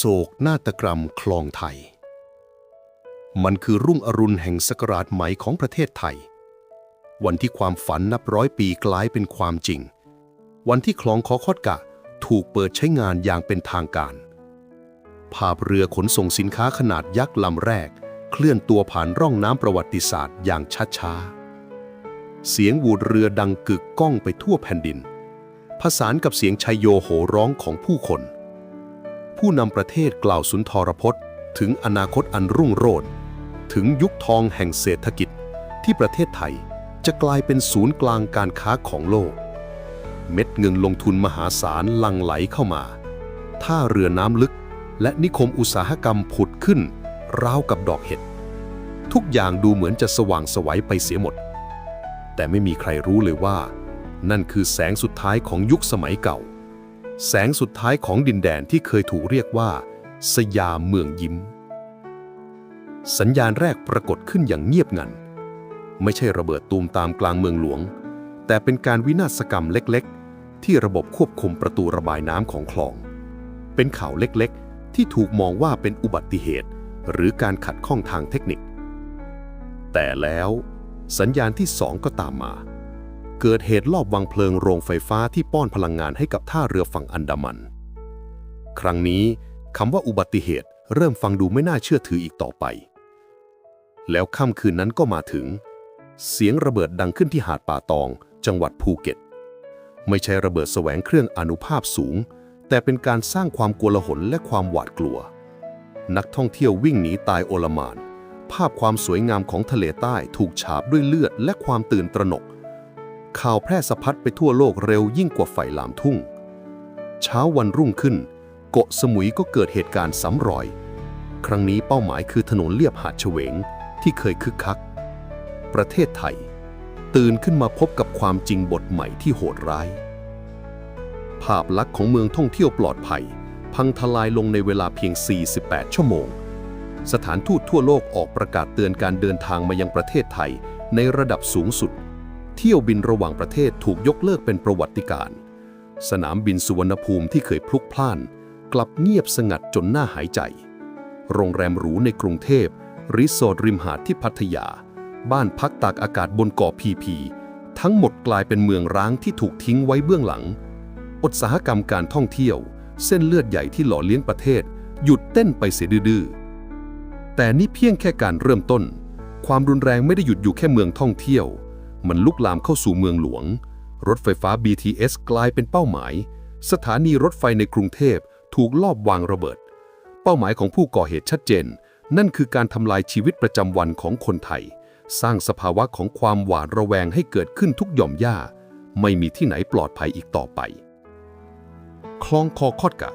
โศกนาฏกรรมคลองไทย มันคือรุ่งอรุณแห่งสกราชใหม่ของประเทศไทย วันที่ความฝันนับร้อยปีกลายเป็นความจริง วันที่คลองคอคอดกะถูกเปิดใช้งานอย่างเป็นทางการ ภาพเรือขนส่งสินค้าขนาดยักษ์ลำแรก เคลื่อนตัวผ่านร่องน้ำประวัติศาสตร์อย่างช้าๆ เสียงวูดเรือดังกึกก้องไปทั่วแผ่นดินผสานกับเสียงชัยโยโหร้องของผู้คน ผู้นำประเทศกล่าวสุนทรพจน์ ถึงอนาคตอันรุ่งโรจน์ถึงยุคทองแห่งเศรษฐกิจ ที่ประเทศไทยจะกลายเป็นศูนย์กลางการค้าของโลก เม็ดเงินลงทุนมหาศาลลังไหลเข้ามา ท่าเรือน้ำลึก และนิคมอุตสาหกรรมผุดขึ้น ราวกับดอกเห็ด ทุกอย่างดูเหมือนจะสว่างไสวัยไปเสียหมด แต่ไม่มีใครรู้เลยว่า นั่นคือแสงสุดท้ายของยุคสมัยเก่า แสงสุดท้ายของดินแดนที่เคยถูกเรียกว่า สยามเมืองยิ้ม สัญญาณแรกปรากฏขึ้นอย่างเงียบงัน ไม่ใช่ระเบิดตูมตามกลางเมืองหลวง แต่เป็นการวินาศกรรมเล็กๆ ที่ระบบควบคุมประตูระบายน้ำของคลอง เป็นข่าวเล็กๆ ที่ถูกมองว่าเป็นอุบัติเหตุ หรือการขัดข้องทางเทคนิค แต่แล้วสัญญาณที่สองก็ตามมา เกิดเหตุลอบวางเพลิงโรงไฟฟ้าที่ป้อนพลังงานให้กับท่าเรือฝั่งอันดามัน ครั้งนี้คำว่าอุบัติเหตุเริ่มฟังดูไม่น่าเชื่อถืออีกต่อไป แล้วค่ำคืนนั้นก็มาถึง เสียงระเบิดดังขึ้นที่หาดป่าตอง จังหวัดภูเก็ต ไม่ใช่ระเบิดแสวงเครื่องอนุภาพสูง แต่เป็นการสร้างความกลาหลและความหวาดกลัว นักท่องเที่ยววิ่งหนีตายโอลมาน ภาพความสวยงามของทะเลใต้ถูกฉาบด้วยเลือดและความตื่นตระหนก ข่าวแพร่สะพัดไปทั่วโลกเร็วยิ่งกว่าไฟลามทุ่ง เช้าวันรุ่งขึ้น เกาะสมุยก็เกิดเหตุการณ์ซ้ำรอย ครั้งนี้เป้าหมายคือถนนเลียบหาดเฉวงที่เคยคึกคัก ประเทศไทย ตื่นขึ้นมาพบกับความจริงบทใหม่ที่โหดร้าย ภาพลักษณ์ของเมืองท่องเที่ยวปลอดภัย พังทลายลงในเวลาเพียง 48 ชั่วโมง สถานทูตทั่วโลกออกประกาศเตือนการเดินทางมายังประเทศไทยในระดับสูงสุด เที่ยวบินระหว่างประเทศถูกยกเลิกเป็นประวัติการณ์สนามบินสุวรรณภูมิที่เคยพลุกพล่าน กลับเงียบสงัดจนน่าหายใจ โรงแรมหรูในกรุงเทพรีสอร์ทริมหาดที่พัทยา บ้านพักตากอากาศบนเกาะพีพี ทั้งหมดกลายเป็นเมืองร้างที่ถูกทิ้งไว้เบื้องหลัง อุตสาหกรรมการท่องเที่ยว เส้นเลือดใหญ่ที่หล่อเลี้ยงประเทศ หยุดเต้นไปเสียดื้อแต่นี่เพียงแค่การเริ่มต้น ความรุนแรงไม่ได้หยุดอยู่แค่เมืองท่องเที่ยว มันลุกลามเข้าสู่เมืองหลวง รถไฟฟ้า BTS กลายเป็นเป้าหมาย สถานีรถไฟในกรุงเทพถูกลอบวางระเบิด เป้าหมายของผู้ก่อเหตุชัดเจน นั่นคือการทำลายชีวิตประจำวันของคนไทย สร้างสภาวะของความหวาดระแวงให้เกิดขึ้นทุกหย่อมย่า ไม่มีที่ไหนปลอดภัยอีกต่อไป คลองคอคอดกะ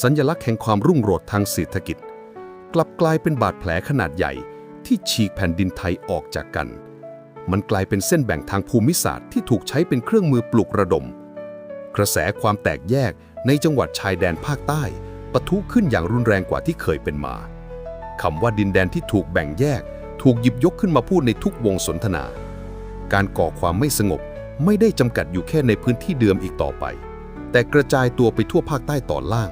สัญลักษณ์แห่งความรุ่งโรจน์ทางเศรษฐกิจ กลับกลายเป็นบาดแผลขนาดใหญ่ที่ฉีกแผ่นดินไทยออกจากกัน มันกลายเป็นเส้นแบ่งทางภูมิศาสตร์ที่ถูกใช้เป็นเครื่องมือปลุกระดม กระแสความแตกแยกในจังหวัดชายแดนภาคใต้ปะทุขึ้นอย่างรุนแรงกว่าที่เคยเป็นมาคำว่าดินแดนที่ถูกแบ่งแยก ถูกหยิบยกขึ้นมาพูดในทุกวงสนทนา การก่อความไม่สงบไม่ได้จำกัดอยู่แค่ในพื้นที่เดิมอีกต่อไป แต่กระจายตัวไปทั่วภาคใต้ตอนล่าง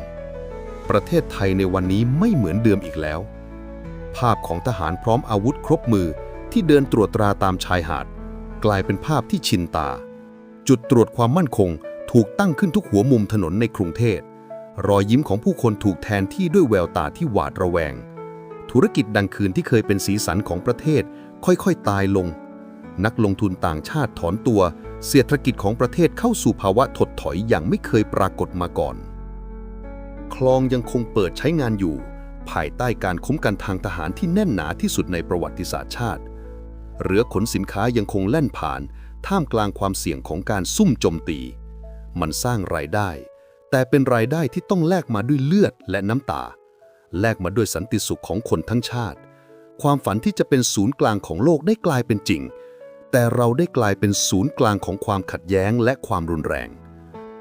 ประเทศไทยในวันนี้ไม่เหมือนเดิมอีกแล้ว ภาพของทหารพร้อมอาวุธครบมือ ที่เดินตรวจตราตามชายหาด กลายเป็นภาพที่ชินตา จุดตรวจความมั่นคงถูกตั้งขึ้นทุกหัวมุมถนนในกรุงเทพรอยยิ้มของผู้คนถูกแทนที่ด้วยแววตาที่หวาดระแวง ธุรกิจดังคืนที่เคยเป็นสีสันของประเทศ ค่อยๆ ตายลง นักลงทุนต่างชาติถอนตัว เศรษฐกิจของประเทศเข้าสู่ภาวะถดถอยอย่างไม่เคยปรากฏมาก่อน คลองยังคงเปิดใช้งานอยู่ ภายใต้การคุ้มกันทางทหารที่แน่นหนาที่สุดในประวัติศาสตร์ชาติ เรือขนสินค้ายังคงแล่นผ่าน ท่ามกลางความเสี่ยงของการซุ่มโจมตี มันสร้างรายได้ แต่เป็นรายได้ที่ต้องแลกมาด้วยเลือดและน้ำตา แลกมาด้วยสันติสุขของคนทั้งชาติ ความฝันที่จะเป็นศูนย์กลางของโลกได้กลายเป็นจริง แต่เราได้กลายเป็นศูนย์กลางของความขัดแย้งและความรุนแรง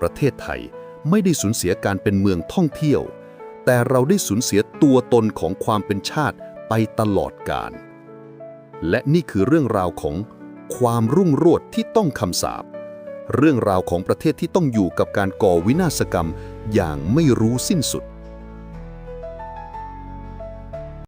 ประเทศไทยไม่ได้สูญเสียการเป็นเมืองท่องเที่ยว แต่เราได้สูญเสียตัวตนของความเป็นชาติไปตลอดกาล และนี่คือเรื่องราวของความรุ่งโรจน์ที่ต้องคำสาปเรื่องราวของประเทศที่ต้องอยู่กับการก่อวินาศกรรมอย่างไม่รู้สิ้นสุด